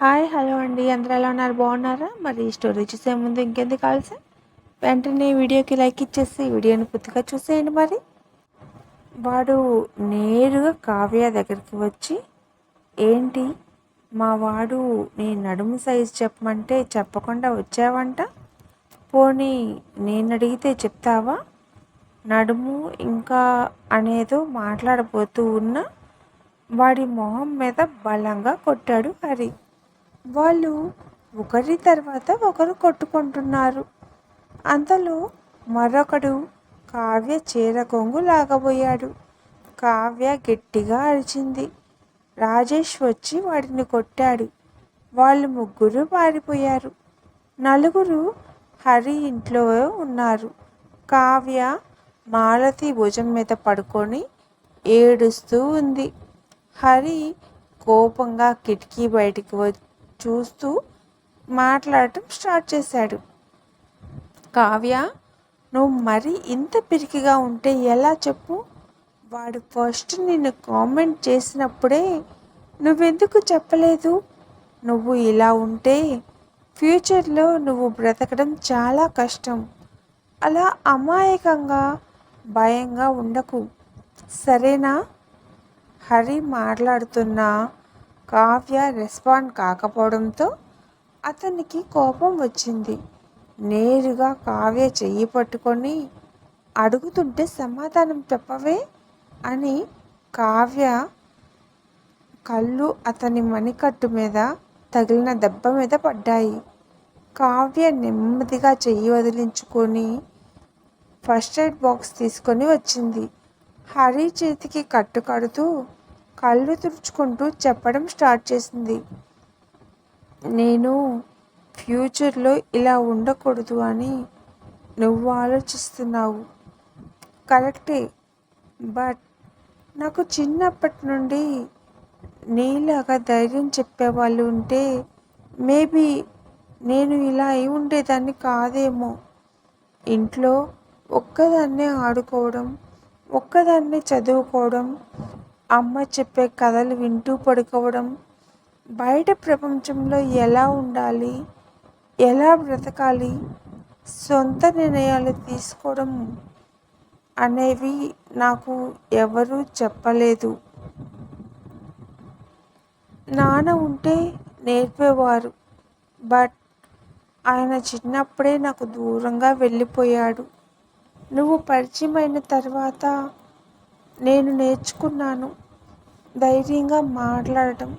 Hi hello అండి. అందరూ ఎలా ఉన్నారు? బాగున్నారా? మరి ఈ స్టోరీ చూసే ముందు ఇంకెందుకు కావాల్సి వెంటనే వీడియోకి లైక్ ఇచ్చేసి వీడియోని పూర్తిగా చూసేయండి మరి. వాడు నేరుగా కావ్య దగ్గరికి వచ్చి ఏంటి? మా వాడు నీ నడుము సైజు చెప్పమంటే చెప్పకుండా వచ్చావంట? పోనీ నేను అడిగితే చెప్తావా? నడుము ఇంకా అనేదో మాట్లాడబోతూ ఉన్న వాడి మొహం మీద బలంగా కొట్టాడు హరి. వాళ్ళు ఒకరి తర్వాత ఒకరు కొట్టుకుంటున్నారు. అంతలో మరొకడు కావ్య చీర కొంగు లాగబోయాడు. కావ్య గట్టిగా అరిచింది. రాజేష్ వచ్చి వాడిని కొట్టాడు. వాళ్ళు ముగ్గురు పారిపోయారు. నలుగురు హరి ఇంట్లో ఉన్నారు. కావ్య మాలతి భుజం మీద పడుకొని ఏడుస్తూ ఉంది. హరి కోపంగా కిటికీ బయటికి చూస్తూ మాట్లాడటం స్టార్ట్ చేశాడు. కావ్య నువ్వు మరి ఇంత పిరికిగా ఉంటే ఎలా చెప్పు? వాడు ఫస్ట్ నిన్ను కామెంట్ చేసినప్పుడే నువ్వెందుకు చెప్పలేదు? నువ్వు ఇలా ఉంటే ఫ్యూచర్లో నువ్వు బ్రతకడం చాలా కష్టం. అలా అమాయకంగా భయంగా ఉండకు. సరేనా? హరి మాట్లాడుతున్నా కావ్య రెస్పాండ్ కాకపోవడంతో అతనికి కోపం వచ్చింది. నేరుగా కావ్య చెయ్యి పట్టుకొని అడుగుతుంటే సమాధానం చెప్పవే అని కావ్య కళ్ళు అతని మణికట్టు మీద తగిలిన దెబ్బ మీద పడ్డాయి. కావ్య నెమ్మదిగా చెయ్యి వదిలించుకొని ఫస్ట్ ఎయిడ్ బాక్స్ తీసుకొని వచ్చింది. హరి చేతికి కట్టు కడుతూ కళ్ళు తుడుచుకుంటూ చెప్పడం స్టార్ట్ చేసింది. నేను ఫ్యూచర్లో ఇలా ఉండకూడదు అని నువ్వు ఆలోచిస్తున్నావు. కరెక్టే. బట్ నాకు చిన్నప్పటి నుండి నీలాగా ధైర్యం చెప్పేవాళ్ళు ఉంటే మేబీ నేను ఇలా అయి ఉండేదాన్ని కాదేమో. ఇంట్లో ఒక్కదాన్నే ఆడుకోవడం ఒక్కదాన్నే చదువుకోవడం అమ్మ చెప్పే కథలు వింటూ పడుకోవడం బయట ప్రపంచంలో ఎలా ఉండాలి ఎలా బ్రతకాలి సొంత నిర్ణయాలు తీసుకోవడం అనేవి నాకు ఎవరూ చెప్పలేదు. నాన్న ఉంటే నేర్పేవారు బట్ ఆయన చిన్నప్పుడే నాకు దూరంగా వెళ్ళిపోయాడు. నువ్వు పరిచయమైన తర్వాత నేను నేర్చుకున్నాను. ధైర్యంగా మాట్లాడటం.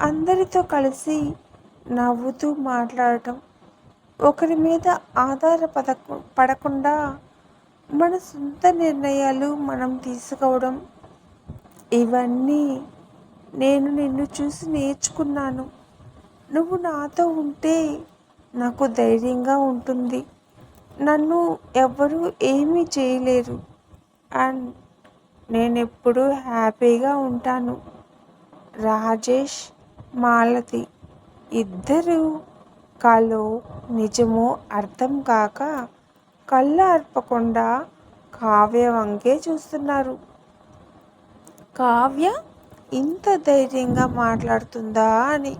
అందరితో కలిసి నవ్వుతూ మాట్లాడటం. ఒకరి మీద ఆధారపడ పడకుండా మన సొంత నిర్ణయాలు మనం తీసుకోవడం. ఇవన్నీ నేను నిన్ను చూసి నేర్చుకున్నాను. నువ్వు నాతో ఉంటే నాకు ధైర్యంగా ఉంటుంది. నన్ను ఎవరూ ఏమీ చేయలేరు. అండ్ నేను ఎప్పుడు హ్యాపీగా ఉంటాను. రాజేష్ మాలతి ఇద్దరు కలో నిజమో అర్థం కాక కళ్ళు అర్పకుండా కావ్య వంకే చూస్తున్నారు. కావ్య ఇంత ధైర్యంగా మాట్లాడుతుందా అని.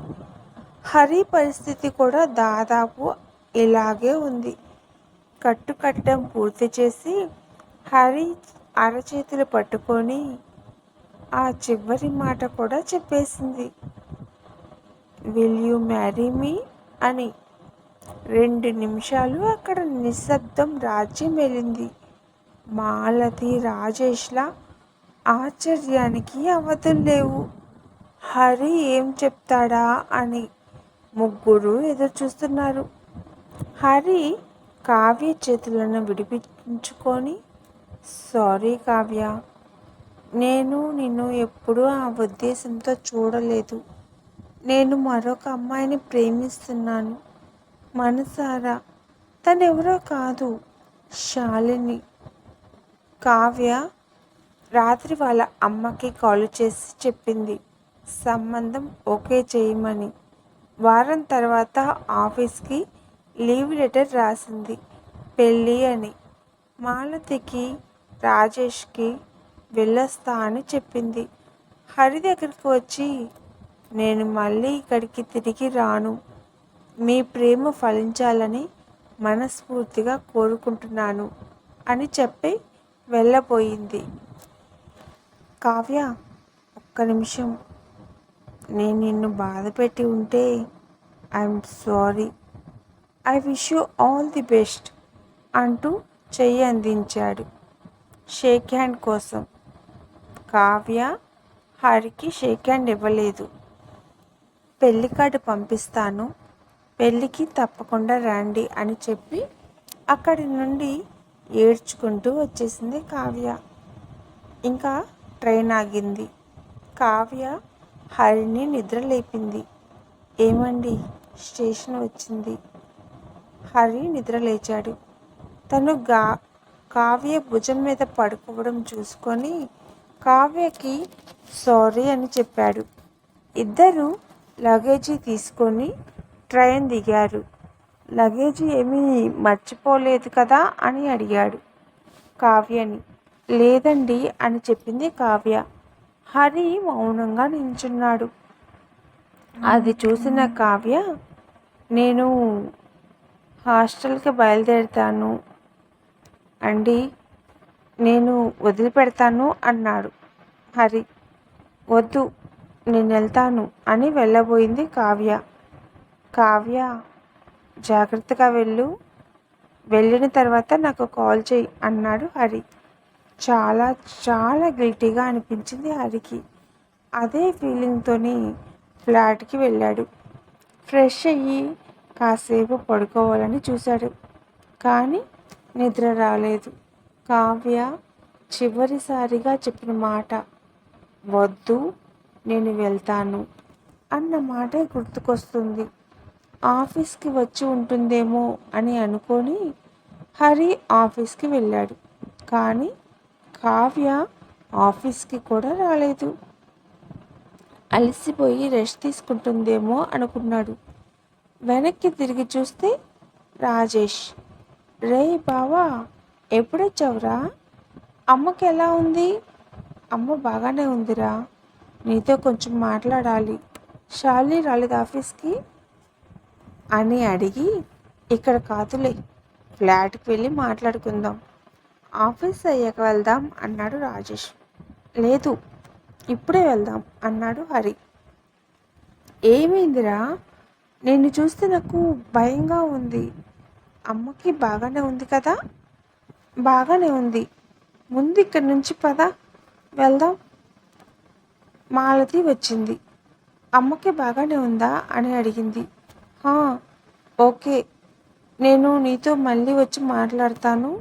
హరి పరిస్థితి కూడా దాదాపు ఇలాగే ఉంది. కట్టుకట్టడం పూర్తి చేసి హరి అరచేతులు పట్టుకొని ఆ చివరి మాట కూడా చెప్పేసింది. విల్ యూ మ్యారీ మీ అని. రెండు నిమిషాలు అక్కడ నిశ్శబ్దం రాజ్యం వెళ్ళింది. మాలతి రాజేష్ల ఆశ్చర్యానికి అవధులు లేవు. హరి ఏం చెప్తాడా? అని ముగ్గురు ఎదురు చూస్తున్నారు హరి కావ్య చేతులను విడిపించుకొని సారీ కావ్య. నేను నిన్ను ఎప్పుడూ ఆ ఉద్దేశంతో చూడలేదు. నేను మరొక అమ్మాయిని ప్రేమిస్తున్నాను. మనసారా? తనెవరో కాదు. శాలిని. కావ్య రాత్రి వాళ్ళ అమ్మకి కాల్ చేసి చెప్పింది. సంబంధం ఓకే చేయమని. వారం తర్వాత ఆఫీస్కి లీవ్ లెటర్ రాసింది. పెళ్ళి అని. మాలతికి రాజేష్కి వెళ్ళొస్తా అని చెప్పింది. హరి దగ్గరికి వచ్చి నేను మళ్ళీ ఇక్కడికి తిరిగి రాను. మీ ప్రేమ ఫలించాలని మనస్ఫూర్తిగా కోరుకుంటున్నాను అని చెప్పి వెళ్ళబోయింది. కావ్య ఒక్క నిమిషం. నేను నిన్ను బాధ పెట్టి ఉంటే I'm sorry. I wish you all the best అంటూ చెయ్యి అందించాడు. షేక్ హ్యాండ్ కోసం. కావ్య హరికి షేక్ హ్యాండ్ ఇవ్వలేదు. పెళ్ళి కార్డు పంపిస్తాను. పెళ్ళికి తప్పకుండా రండి అని చెప్పి అక్కడి నుండి ఏడ్చుకుంటూ వచ్చేసింది కావ్య. ఇంకా ట్రైన్ ఆగింది. కావ్య హరిని నిద్ర లేపింది. ఏమండి? స్టేషన్ వచ్చింది. హరి నిద్ర లేచాడు. తను గా కావ్య భుజం మీద పడుకోవడం చూసుకొని కావ్యకి సారీ అని చెప్పాడు. ఇద్దరు లగేజీ తీసుకొని ట్రైన్ దిగారు. లగేజీ ఏమీ మర్చిపోలేదు కదా అని అడిగాడు కావ్యని. లేదండి అని చెప్పింది కావ్య. హరి మౌనంగా నించున్నాడు అది చూసిన కావ్య నేను హాస్టల్కి బయలుదేరుతాను అండి నేను వదిలిపెడతాను అన్నాడు. హరి వద్దు నేను వెళ్తాను అని వెళ్ళబోయింది కావ్య. కావ్య జాగ్రత్తగా వెళ్ళు. వెళ్ళిన తర్వాత నాకు కాల్ చేయి అన్నాడు హరి. చాలా చాలా గిల్టీగా అనిపించింది హరికి. అదే ఫీలింగ్తోని ఫ్లాట్కి వెళ్ళాడు. ఫ్రెష్ అయ్యి కాసేపు పడుకోవాలని చూశాడు. కానీ నిద్ర రాలేదు. కావ్య చివరిసారిగా చెప్పిన మాట వద్దు నేను వెళ్తాను అన్న మాటే గుర్తుకొస్తుంది. ఆఫీస్కి వచ్చి ఉంటుందేమో అని అనుకొని హరి ఆఫీస్కి వెళ్ళాడు. కానీ కావ్య ఆఫీస్కి కూడా రాలేదు. అలసిపోయి రెస్ట్ తీసుకుంటుందేమో అనుకున్నాడు. వెనక్కి తిరిగి చూస్తే రాజేష్ రే బావా ఎప్పుడొచ్చావురా? అమ్మకి ఎలా ఉంది? అమ్మ బాగానే ఉందిరా. నీతో కొంచెం మాట్లాడాలి. షాలి రాలేదు ఆఫీస్కి? అని అడిగి ఇక్కడ కాదులే ఫ్లాట్కి వెళ్ళి మాట్లాడుకుందాం. ఆఫీస్ అయ్యాక వెళ్దాం అన్నాడు రాజేష్. లేదు ఇప్పుడే వెళ్దాం అన్నాడు హరి. ఏమైందిరా? నిన్ను చూస్తే నాకు భయంగా ఉంది. అమ్మకి బాగానే ఉంది కదా? బాగానే ఉంది. ముందు ఇక్కడి నుంచి పద. వెళ్దాం. మాలతి వచ్చింది. అమ్మకి బాగానే ఉందా? అని అడిగింది. ఓకే. నేను నీతో మళ్ళీ వచ్చి మాట్లాడతాను.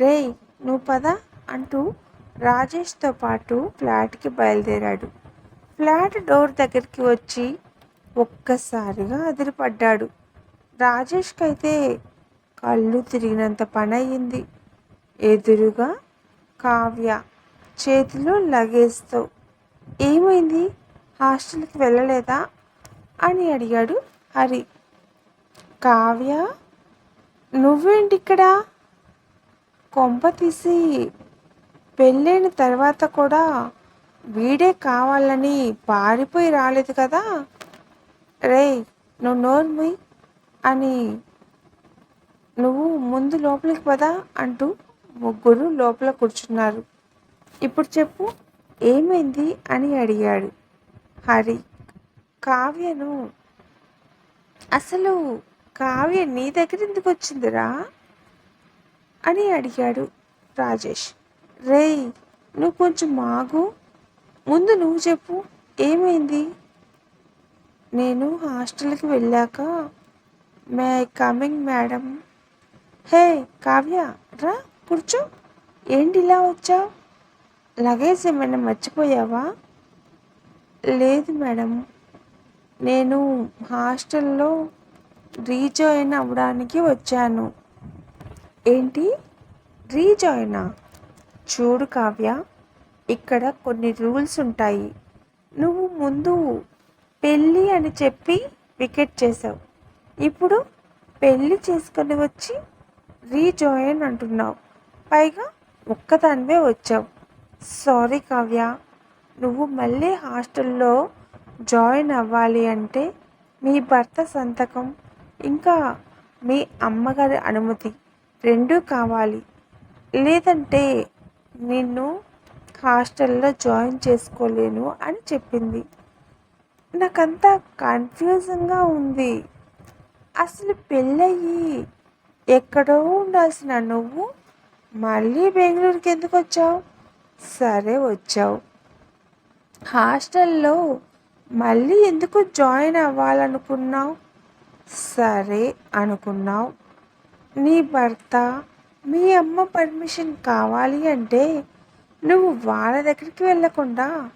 రే నువ్వు పద అంటూ రాజేష్తో పాటు ఫ్లాట్కి బయలుదేరాడు. ఫ్లాట్ డోర్ దగ్గరికి వచ్చి ఒక్కసారిగా అదిరిపడ్డాడు. రాజేష్కి అయితే కళ్ళు తిరిగినంత పని అయ్యింది ఎదురుగా కావ్య చేతిలో లగేజ్తో ఏమైంది? హాస్టల్కి వెళ్ళలేదా? అని అడిగాడు హరి. కావ్య నువ్వేంటి ఇక్కడ కొంప తీసి పెళ్ళైన తర్వాత కూడా వీడే కావాలని పారిపోయి రాలేదు కదా. రే నువ్వు నోర్మి అని నువ్వు ముందు లోపలికి పదా అంటూ ముగ్గురు లోపల కూర్చున్నారు. ఇప్పుడు చెప్పు ఏమైంది అని అడిగాడు. హరి కావ్యను అసలు కావ్య నీ దగ్గర ఎందుకు వచ్చిందిరా అని అడిగాడు రాజేష్. రేయ్ నువ్వు కొంచెం మాగు ముందు నువ్వు చెప్పు ఏమైంది? నేను హాస్టల్కి వెళ్ళాక may coming madam hey Kavya రా కూర్చో ఏంటి ఇలా వచ్చావు లగేజ్ ఏమైనా మర్చిపోయావా లేదు మేడం నేను హాస్టల్లో రీజాయిన్ అవ్వడానికి వచ్చాను ఏంటి రీజాయినా చూడు కావ్య ఇక్కడ కొన్ని రూల్స్ ఉంటాయి నువ్వు ముందు పెళ్ళి అని చెప్పి వికెట్ చేసావు ఇప్పుడు పెళ్ళి చేసుకొని వచ్చి రీజాయిన్ అంటున్నావు. పైగా ఒక్కదానివే వచ్చావు. సారీ కావ్య నువ్వు మళ్ళీ హాస్టల్లో జాయిన్ అవ్వాలి అంటే మీ భర్త సంతకం ఇంకా మీ అమ్మగారి అనుమతి రెండూ కావాలి. లేదంటే నిన్ను హాస్టల్లో జాయిన్ చేసుకోలేను అని చెప్పింది. నాకంతా కన్ఫ్యూజన్గా ఉంది. అసలు పెళ్ళయ్యి ఎక్కడో ఉండాల్సిన నువ్వు మళ్ళీ బెంగళూరుకి ఎందుకు వచ్చావు? సరే వచ్చావు. హాస్టల్లో మళ్ళీ ఎందుకు జాయిన్ అవ్వాలనుకున్నావు? సరే అనుకున్నావు. నీ భర్త మీ అమ్మ పర్మిషన్ కావాలి అంటే నువ్వు వాళ్ళ దగ్గరికి వెళ్ళకుండా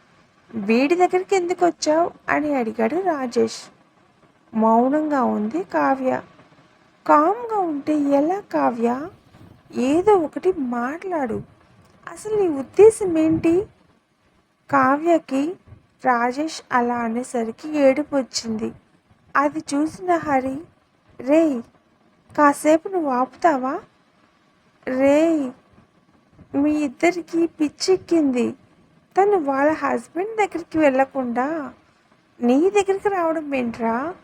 వీడి దగ్గరికి ఎందుకు వచ్చావు? అని అడిగాడు రాజేష్. మౌనంగా ఉంది కావ్య. కామ్గా ఉంటే ఎలా కావ్య? ఏదో ఒకటి మాట్లాడు. అసలు నీ ఉద్దేశం ఏంటి? కావ్యకి రాజేష్ అలా అనేసరికి ఏడుపు వచ్చింది. అది చూసిన హరి రేయ్ కాసేపు నువ్వు ఆపుతావా? రేయ్ మీ ఇద్దరికి పిచ్చెక్కింది. తను వాళ్ళ హస్బెండ్ దగ్గరికి వెళ్ళకుండా నీ దగ్గరికి రావడం ఏంట్రా?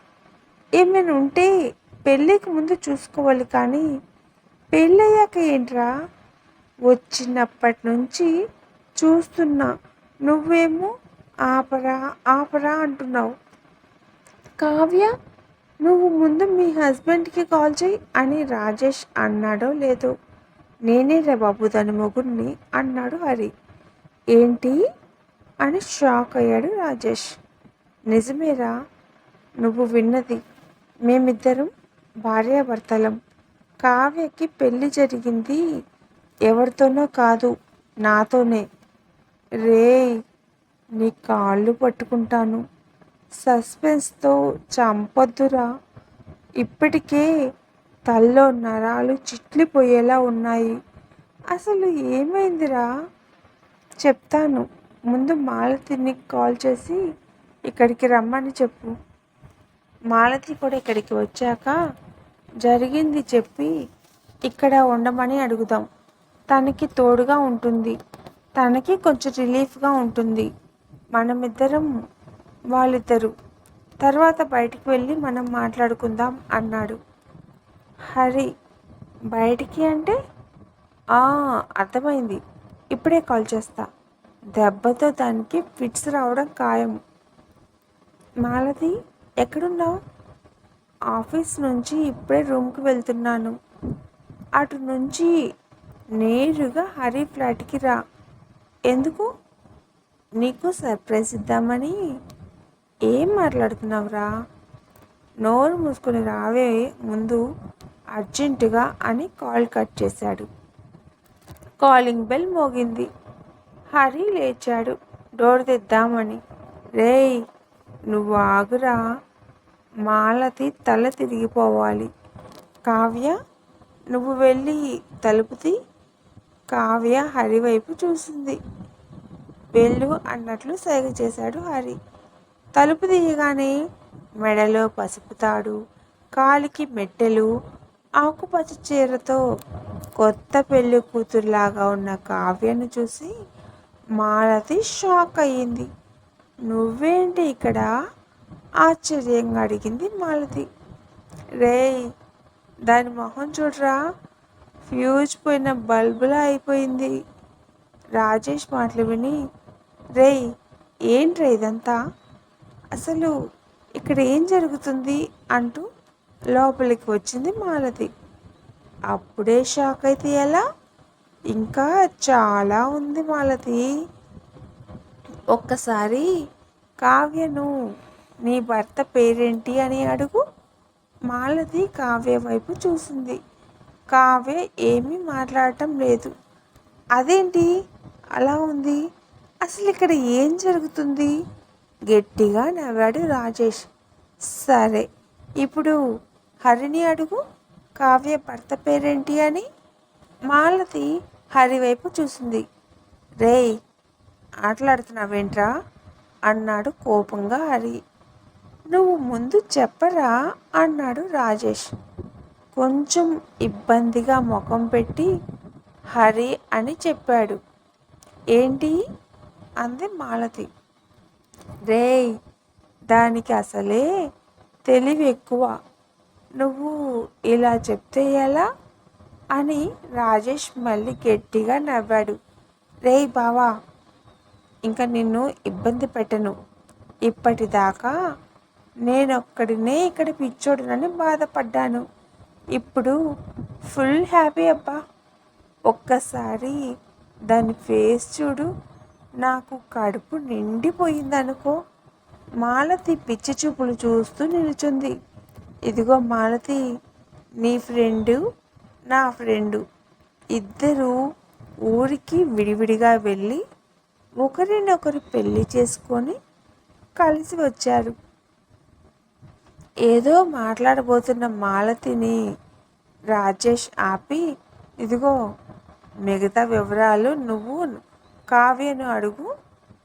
ఏమైనా ఉంటే పెళ్ళికి ముందు చూసుకోవాలి కానీ పెళ్ళయ్యాక ఏంట్రా? వచ్చినప్పటి నుంచి చూస్తున్నా. నువ్వేమో ఆపరా ఆపరా అంటున్నావు. కావ్య నువ్వు ముందు మీ హస్బెండ్కి కాల్ చేయి అని రాజేష్ అన్నాడో లేదో. నేనే రే బాబు దాని మొగుడిని అన్నాడు హరి. ఏంటి? అని షాక్ అయ్యాడు రాజేష్. నిజమేరా? నువ్వు విన్నది మేమిద్దరం భార్యాభర్తలం. కావ్యకి పెళ్ళి జరిగింది ఎవరితోనో కాదు నాతోనే. రే నీ కాళ్ళు పట్టుకుంటాను. సస్పెన్స్తో చంపొద్దురా. ఇప్పటికే తల్లో నరాలు చిట్లిపోయేలా ఉన్నాయి. అసలు ఏమైందిరా? చెప్తాను. ముందు మాలతిని కాల్ చేసి ఇక్కడికి రమ్మని చెప్పు. మాలతి కూడా ఇక్కడికి వచ్చాక జరిగింది చెప్పి ఇక్కడ ఉండమని అడుగుదాం. తనకి తోడుగా ఉంటుంది. తనకి కొంచెం రిలీఫ్గా ఉంటుంది. మనమిద్దరం వాళ్ళిద్దరు. తర్వాత బయటికి వెళ్ళి మనం మాట్లాడుకుందాం అన్నాడు. హరి బయటికి అంటే? అర్థమైంది. ఇప్పుడే కాల్ చేస్తా. దెబ్బతో దానికి ఫిట్స్ రావడం ఖాయం. మాలతి? ఎక్కడున్నావు? ఆఫీస్ నుంచి ఇప్పుడే రూమ్కి వెళ్తున్నాను. అటు నుంచి నేరుగా హరి ఫ్లాట్కి రా. ఎందుకు? నీకు సర్ప్రైజ్ ఇద్దామని ఏం మాట్లాడుతున్నావురా? నోరు మూసుకొని రావే ముందు అర్జెంటుగా అని కాల్ కట్ చేశాడు. కాలింగ్ బెల్ మోగింది. హరి లేచాడు. డోర్ తెద్దామని. రేయ్ నువ్వు ఆగురా. మాలతి తల తిరిగిపోవాలి. కావ్య నువ్వు వెళ్ళి తలుపుతి. కావ్య హరి వైపు చూసింది. వెళ్ళు అన్నట్లు సైగ చేశాడు హరి. తలుపు తీయగానే మెడలో పసుపు తాడు కాలికి మెట్టెలు ఆకుపచ్చ చీరతో కొత్త పెళ్ళి కూతురులాగా ఉన్న కావ్యను చూసి మాలతి షాక్ అయ్యింది. నువ్వేంటి ఇక్కడ? ఆశ్చర్యంగా అడిగింది మాలతి. రేయ్ దాని మొహం చూడరా? ఫ్యూజ్ పోయిన బల్బులా అయిపోయింది. రాజేష్ మాటలు విని రే ఏంట్రా ఇదంతా? అసలు ఇక్కడ ఏం జరుగుతుంది? అంటూ లోపలికి వచ్చింది మాలతి. అప్పుడే షాక్ అయితే ఎలా? ఇంకా చాలా ఉంది మాలతి. ఒక్కసారి కావ్యను నీ భర్త పేరేంటి అని అడుగు. మాలతి కావ్య వైపు చూసింది. కావ్య ఏమీ మాట్లాడటం లేదు. అదేంటి? అలా ఉంది. అసలు ఇక్కడ ఏం జరుగుతుంది? గట్టిగా నవ్వాడు రాజేష్. సరే ఇప్పుడు హరిని అడుగు. కావ్య భర్త పేరేంటి అని? మాలతి హరి వైపు చూసింది. రేయ్ ఆటలాడుతున్నావేంట్రా? అన్నాడు కోపంగా హరి. నువ్వు ముందు చెప్పరా? అన్నాడు రాజేష్. కొంచెం ఇబ్బందిగా ముఖం పెట్టి హరి అని చెప్పాడు. ఏంటి? అంది మాలతి. రేయ్ దానికి అసలే తెలివి ఎక్కువ. నువ్వు ఇలా చెప్తే ఎలా? అని రాజేష్ మళ్ళీ గట్టిగా నవ్వాడు. రేయ్ బావా ఇంకా నిన్ను ఇబ్బంది పెట్టను. ఇప్పటిదాకా నేనొక్కడినే ఇక్కడ పిచ్చోడునని బాధపడ్డాను. ఇప్పుడు ఫుల్ హ్యాపీ అబ్బా. ఒక్కసారి దాని ఫేస్ చూడు. నాకు కడుపు నిండిపోయిందనుకో. మాలతి పిచ్చి చూపులు చూస్తూ నిలుచుంది. ఇదిగో మాలతి నీ ఫ్రెండు నా ఫ్రెండు. ఇద్దరు ఊరికి విడివిడిగా వెళ్ళి ఒకరినొకరు పెళ్ళి చేసుకొని కలిసి వచ్చారు. ఏదో మాట్లాడబోతున్న మాలతిని రాజేష్ ఆపి ఇదిగో మిగతా వివరాలు నువ్వు కావ్యను అడుగు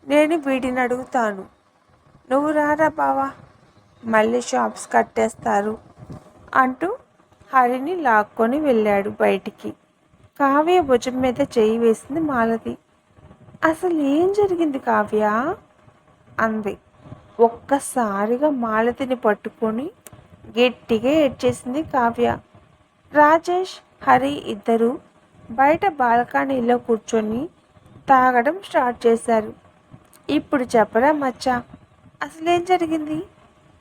నేను వీటిని అడుగుతాను. నువ్వు రారా బావా మళ్ళీ షాప్స్ కట్టేస్తారు అంటూ హరిని లాక్కొని వెళ్ళాడు బయటికి. కావ్య భుజం మీద చేయి వేసింది మాలతి. అసలు ఏం జరిగింది కావ్య? అంది. ఒక్కసారిగా మాలతిని పట్టుకొని గట్టిగా ఏడ్చేసింది కావ్య. రాజేష్ హరి ఇద్దరు బయట బాల్కనీలో కూర్చొని తాగడం స్టార్ట్ చేశారు. ఇప్పుడు చెప్పరా మచ్చా అసలేం జరిగింది?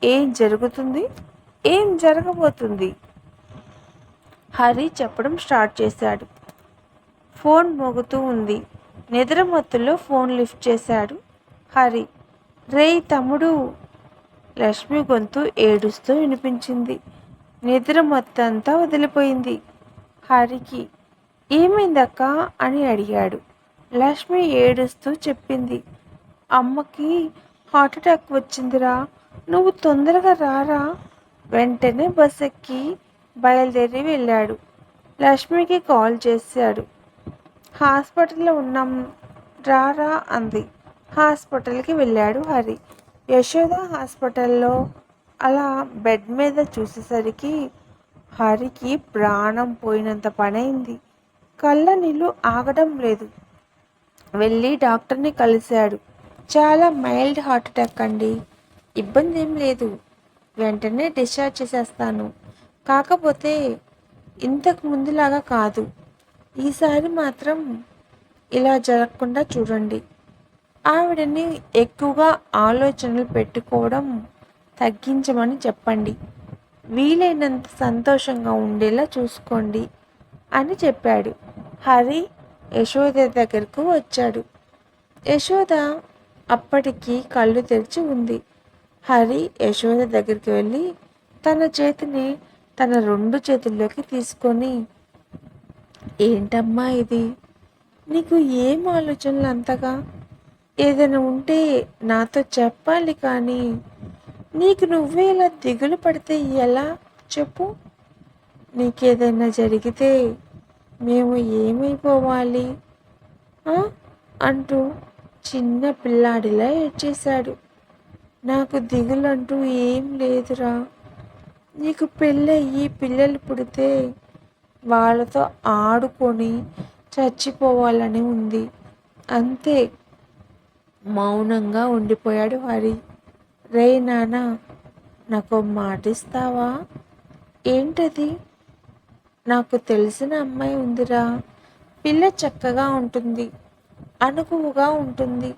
ఏం జరుగుతుంది? ఏం జరగబోతుంది? హరి చెప్పడం స్టార్ట్ చేశాడు. ఫోన్ మోగుతూ ఉంది. నిద్ర మత్తులో ఫోన్ లిఫ్ట్ చేశాడు హరి. రేయ్ తమ్ముడు. లక్ష్మి గొంతు ఏడుస్తూ వినిపించింది. నిద్ర మొత్తంతా వదిలిపోయింది. హరికి ఏమైందక్క? అని అడిగాడు. లక్ష్మి ఏడుస్తూ చెప్పింది. అమ్మకి హార్ట్ అటాక్ వచ్చిందిరా. నువ్వు తొందరగా రారా. వెంటనే బస్ ఎక్కి బయలుదేరి వెళ్ళాడు. లక్ష్మికి కాల్ చేశాడు. హాస్పిటల్లో ఉన్నాం. రారా అంది. హాస్పిటల్కి వెళ్ళాడు హరి. యశోద హాస్పిటల్లో అలా బెడ్ మీద చూసేసరికి హరికి ప్రాణం పోయినంత పనైంది. కళ్ళ నీళ్ళు ఆగడం లేదు. వెళ్ళి డాక్టర్ని కలిశాడు. చాలా మైల్డ్ హార్ట్ అటాక్ అండి. ఇబ్బంది ఏం లేదు. వెంటనే డిశ్చార్జ్ చేసేస్తాను. కాకపోతే ఇంతకు ముందులాగా కాదు. ఈసారి మాత్రం ఇలా జరగకుండా చూడండి. ఆవిడని ఎక్కువగా ఆలోచనలు పెట్టుకోవడం తగ్గించమని చెప్పండి. వీలైనంత సంతోషంగా ఉండేలా చూసుకోండి అని చెప్పాడు. హరి యశోద దగ్గరకు వచ్చాడు. యశోద అప్పటికి కళ్ళు తెరిచి ఉంది. హరి యశోద దగ్గరికి వెళ్ళి తన చేతిని తన రెండు చేతుల్లోకి తీసుకొని ఏంటమ్మా ఇది? నీకు ఏం ఆలోచనలు అంతగా? ఏదైనా ఉంటే నాతో చెప్పాలి కానీ నీకు నువ్వే ఇలా దిగులు పడితే ఎలా? చెప్పు. నీకేదైనా జరిగితే మేము ఏమైపోవాలి? అంటూ చిన్న పిల్లాడిలా ఏడ్చేశాడు. నాకు దిగులంటూ ఏం లేదురా. నీకు పెళ్ళయ్యి పిల్లలు పుడితే వాళ్ళతో ఆడుకొని చచ్చిపోవాలని ఉంది. అంతే. మౌనంగా ఉండిపోయాడు హరి. రే నాన్న నాకు మాట ఇస్తావా? ఏంటది? నాకు తెలిసిన అమ్మాయి ఉందిరా. పిల్ల చక్కగా ఉంటుంది అనుకువగా ఉంటుంది.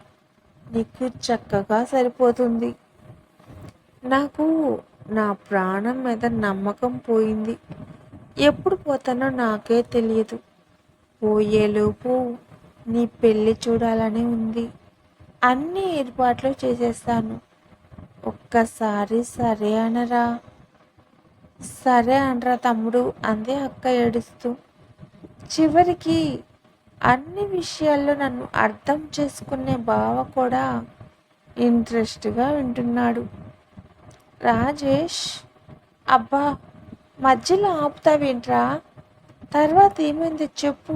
నీకు చక్కగా సరిపోతుంది. నాకు నా ప్రాణం మీద నమ్మకం పోయింది. ఎప్పుడు పోతానో నాకే తెలియదు. పోయేలోపు నీ పెళ్ళి చూడాలని ఉంది. అన్ని ఏర్పాట్లు చేసేస్తాను. ఒక్కసారి సరే అనరా. సరే అనరా తమ్ముడు అందే అక్క ఏడుస్తూ. చివరికి అన్ని విషయాల్లో నన్ను అర్థం చేసుకునే బావ కూడా ఇంట్రెస్ట్గా వింటున్నాడు. రాజేష్ అబ్బా మధ్యలో ఆపుతావేంట్రా? తర్వాత ఏమైంది చెప్పు.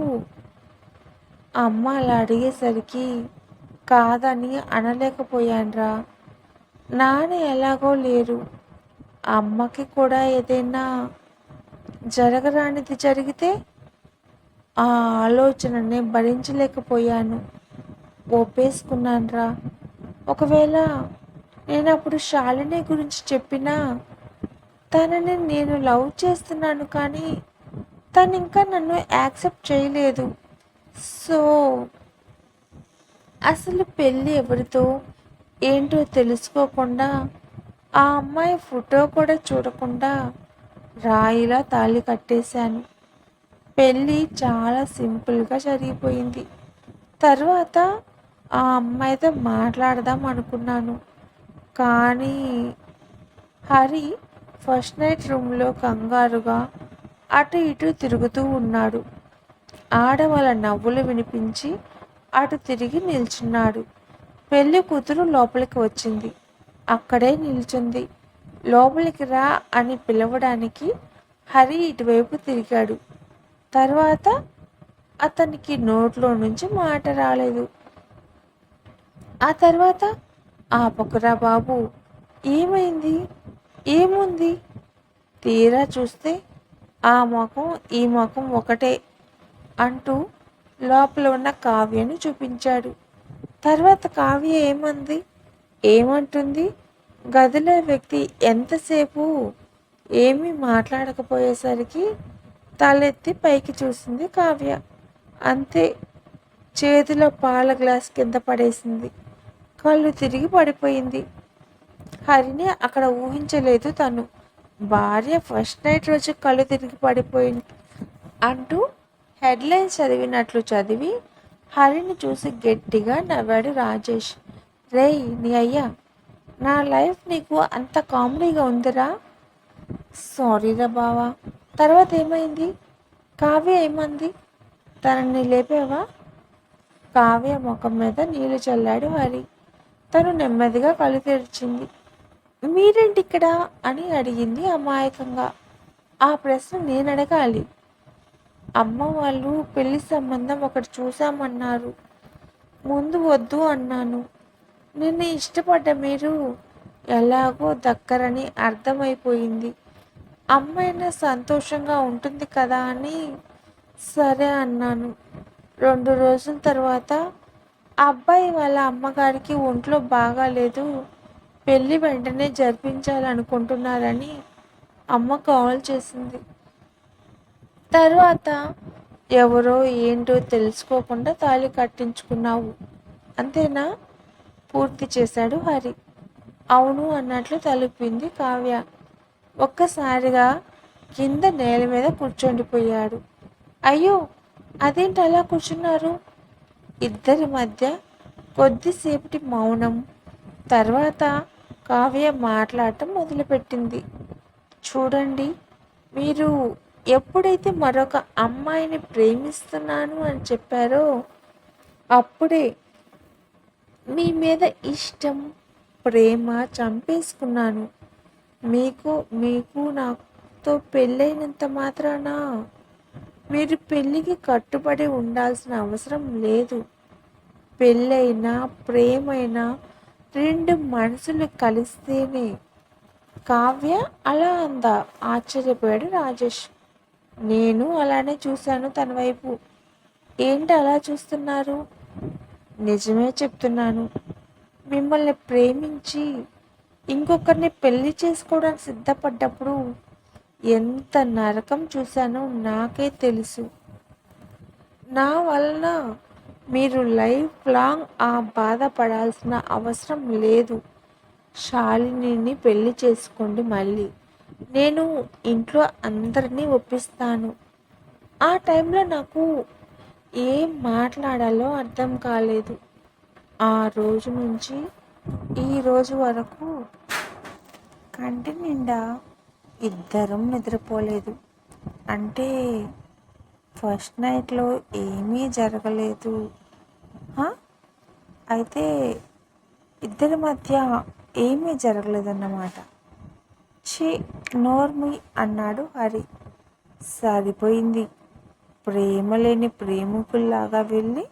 అమ్మ అలా అడిగేసరికి కాదని అనలేకపోయాన్రా. నాన్న ఎలాగో లేరు. అమ్మకి కూడా ఏదైనా జరగరానిది జరిగితే ఆ ఆలోచనని భరించలేకపోయాను. ఒప్పేసుకున్నాన్రా. ఒకవేళ నేను అప్పుడు శాలిని గురించి చెప్పినా తనని నేను లవ్ చేస్తున్నాను కానీ తను ఇంకా నన్ను యాక్సెప్ట్ చేయలేదు. సో అసలు పెళ్ళి ఎవరితో ఏంటో తెలుసుకోకుండా ఆ అమ్మాయి ఫోటో కూడా చూడకుండా రాయిలా తాళి కట్టేశాను. పెళ్ళి చాలా సింపుల్గా జరిగిపోయింది. తర్వాత ఆ అమ్మాయితో మాట్లాడదాం అనుకున్నాను. కానీ హరి ఫస్ట్ నైట్ రూమ్లో కంగారుగా అటు ఇటు తిరుగుతూ ఉన్నాడు. ఆడవాళ్ళ నవ్వులు వినిపించి అటు తిరిగి నిల్చున్నాడు. పెళ్ళి కూతురు లోపలికి వచ్చింది. అక్కడే నిల్చుంది. లోపలికి రా అని పిలవడానికి హరి ఇటువైపు తిరిగాడు. తర్వాత అతనికి నోట్లో నుంచి మాట రాలేదు. ఆ తర్వాత ఆపకురా బాబు ఏమైంది? ఏముంది? తీరా చూస్తే ఆ ముఖం ఈ ముఖం ఒకటే అంటూ లోపల ఉన్న కావ్యను చూపించాడు. తర్వాత కావ్య ఏమంది? ఏమంటుంది? గదిలో వ్యక్తి ఎంతసేపు? ఏమీ మాట్లాడకపోయేసరికి తలెత్తి పైకి చూసింది కావ్య. అంతే చేతిలో పాల గ్లాస్ కింద పడేసింది. కళ్ళు తిరిగి పడిపోయింది. హరిని అక్కడ ఊహించలేదు తను. భార్య ఫస్ట్ నైట్ రోజు కళ్ళు తిరిగి పడిపోయింది అంటూ హెడ్లైన్స్ చదివినట్లు చదివి హరిని చూసి గట్టిగా నవ్వాడు రాజేష్. రేయ్ నీ అయ్యా నా లైఫ్ నీకు అంత కామెడీగా ఉందిరా? సారీరా బావా. తర్వాత ఏమైంది? కావ్య ఏమంది? తనని లేపావా? కావ్య ముఖం మీద నీళ్ళు చల్లాడు హరి. తను నెమ్మదిగా కళ్ళు తెరిచింది. మీరేంటి ఇక్కడ అని అడిగింది అమాయకంగా. ఆ ప్రశ్న నేను అడగాలి అమ్మ వాళ్ళు పెళ్ళి సంబంధం ఒకటి చూసామన్నారు ముందు వద్దు అన్నాను. నిన్ను ఇష్టపడ్డ మీరు ఎలాగో దక్కరని అర్థమైపోయింది. అమ్మైనా సంతోషంగా ఉంటుంది కదా అని సరే అన్నాను. రెండు రోజుల తర్వాత అబ్బాయి వాళ్ళ అమ్మగారికి ఒంట్లో బాగాలేదు. పెళ్ళి వెంటనే జరిపించాలనుకుంటున్నారని అమ్మ కాల్ చేసింది. తర్వాత ఎవరో ఏంటో తెలుసుకోకుండా తాళి కట్టించుకున్నావు. అంతేనా? పూర్తి చేశాడు హరి. అవును అన్నట్లు తలుపింది కావ్య. ఒక్కసారిగా కింద నేల మీద కూర్చొండిపోయాడు. అయ్యో అదేంటి అలా కూర్చున్నారు? ఇద్దరి మధ్య కొద్దిసేపటి మౌనం. తర్వాత కావ్య మాట్లాడటం మొదలుపెట్టింది. చూడండి మీరు ఎప్పుడైతే మరొక అమ్మాయిని ప్రేమిస్తున్నాను అని చెప్పారో అప్పుడే మీ మీద ఇష్టం ప్రేమ చంపేసుకున్నాను. మీకు మీకు నాతో పెళ్ళైనంత మాత్రాన? మీరు పెళ్ళికి కట్టుబడి ఉండాల్సిన అవసరం లేదు. పెళ్ళైనా ప్రేమైనా రెండు మనసులు కలిస్తేనే. కావ్య అలా అందా? ఆశ్చర్యపోయాడు రాజేష్. నేను అలానే చూశాను తన వైపు. ఏంటి అలా చూస్తున్నారు? నిజమే చెప్తున్నాను. మిమ్మల్ని ప్రేమించి ఇంకొకరిని పెళ్ళి చేసుకోవడానికి సిద్ధపడ్డప్పుడు ఎంత నరకం చూశానో నాకే తెలుసు. నా వలన మీరు లైఫ్ లాంగ్ ఆ బాధపడాల్సిన అవసరం లేదు. శాలినిని పెళ్ళి చేసుకోండి మళ్ళీ. నేను ఇంట్లో అందరినీ ఒప్పిస్తాను. ఆ టైంలో నాకు ఏం మాట్లాడాలో అర్థం కాలేదు. ఆ రోజు నుంచి ఈ రోజు వరకు కంటి నిండా ఇద్దరం నిద్రపోలేదు. అంటే ఫస్ట్ నైట్లో ఏమీ జరగలేదు. అయితే ఇద్దరి మధ్య ఏమీ జరగలేదన్నమాట. ఛీ నోర్మి అన్నాడు హరి. సరిపోయింది ప్రేమ లేని ప్రేమికుల్లాగా వెళ్ళి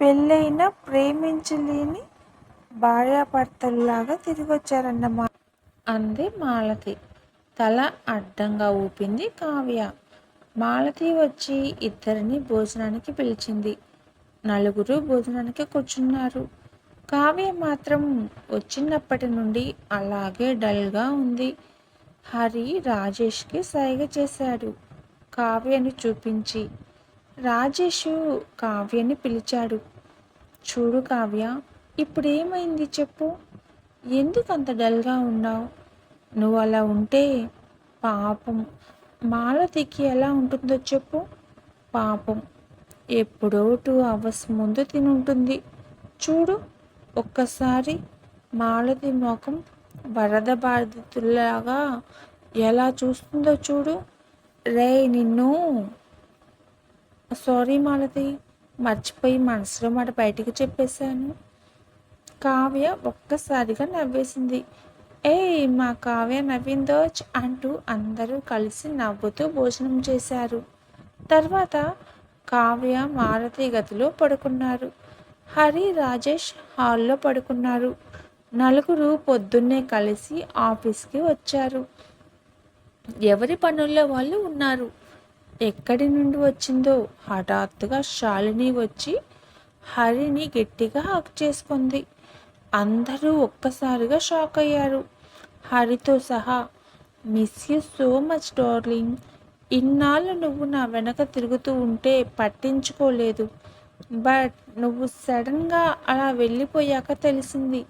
పెళ్ళైన ప్రేమించలేని భార్యాభర్తల్లాగా తిరిగి వచ్చారన్నమాట అంది మాలతి. తల అడ్డంగా ఊపింది కావ్య. మాలతి వచ్చి ఇద్దరిని భోజనానికి పిలిచింది. నలుగురు భోజనానికి కూర్చున్నారు. కావ్య మాత్రం వచ్చినప్పటి నుండి అలాగే డల్గా ఉంది. హరి రాజేష్కి సైగ చేశాడు. కావ్యని చూపించి రాజేష్ కావ్యని పిలిచాడు. చూడు కావ్య ఇప్పుడేమైంది చెప్పు. ఎందుకు అంత డల్గా ఉన్నావు? నువ్వు అలా ఉంటే పాపం. మాలతికి ఎలా ఉంటుందో చెప్పు. పాపం. ఎప్పుడో టూ అవర్స్ ముందు తినుంటుంది. చూడు ఒక్కసారి మాలతి ముఖం వరద బాధితులాగా ఎలా చూస్తుందో చూడు. రే నిన్ను. సారీ మాలతి మర్చిపోయి మనసులో మాట బయటికి చెప్పేశాను. కావ్య ఒక్కసారిగా నవ్వేసింది. ఏ మా కావ్య నవ్విందోచ్ అంటూ అందరూ కలిసి నవ్వుతూ భోజనం చేశారు. తర్వాత కావ్య మారుతి గదిలో పడుకున్నారు. హరి రాజేష్ హాల్లో పడుకున్నారు. నలుగురు పొద్దున్నే కలిసి ఆఫీస్కి వచ్చారు. ఎవరి పనుల్లో వాళ్ళు ఉన్నారు? ఎక్కడి నుండి వచ్చిందో? హఠాత్తుగా శాలిని వచ్చి హరిని గట్టిగా హక్ చేసుకుంది. అందరూ ఒక్కసారిగా షాక్ అయ్యారు. హరితో సహా miss you so much darling ఇన్నాళ్ళు నువ్వు నా వెనక తిరుగుతూ ఉంటే పట్టించుకోలేదు. బట్ నువ్వు సడన్గా అలా వెళ్ళిపోయాక తెలిసింది.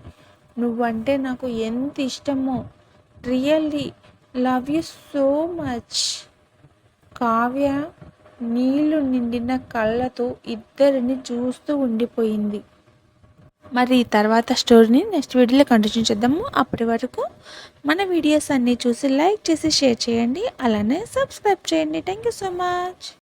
నువ్వంటే నాకు ఎంత ఇష్టమో. Really love you so much. Kavya నీళ్ళు నిండిన కళ్ళతో ఇద్దరిని చూస్తూ ఉండిపోయింది. మరి తర్వాత స్టోరీని నెక్స్ట్ వీడియోలో కంటిన్యూ చేద్దాము. అప్పటి వరకు మన వీడియోస్ అన్నీ చూసి లైక్ చేసి షేర్ చేయండి. అలానే సబ్స్క్రైబ్ చేయండి. Thank you so much.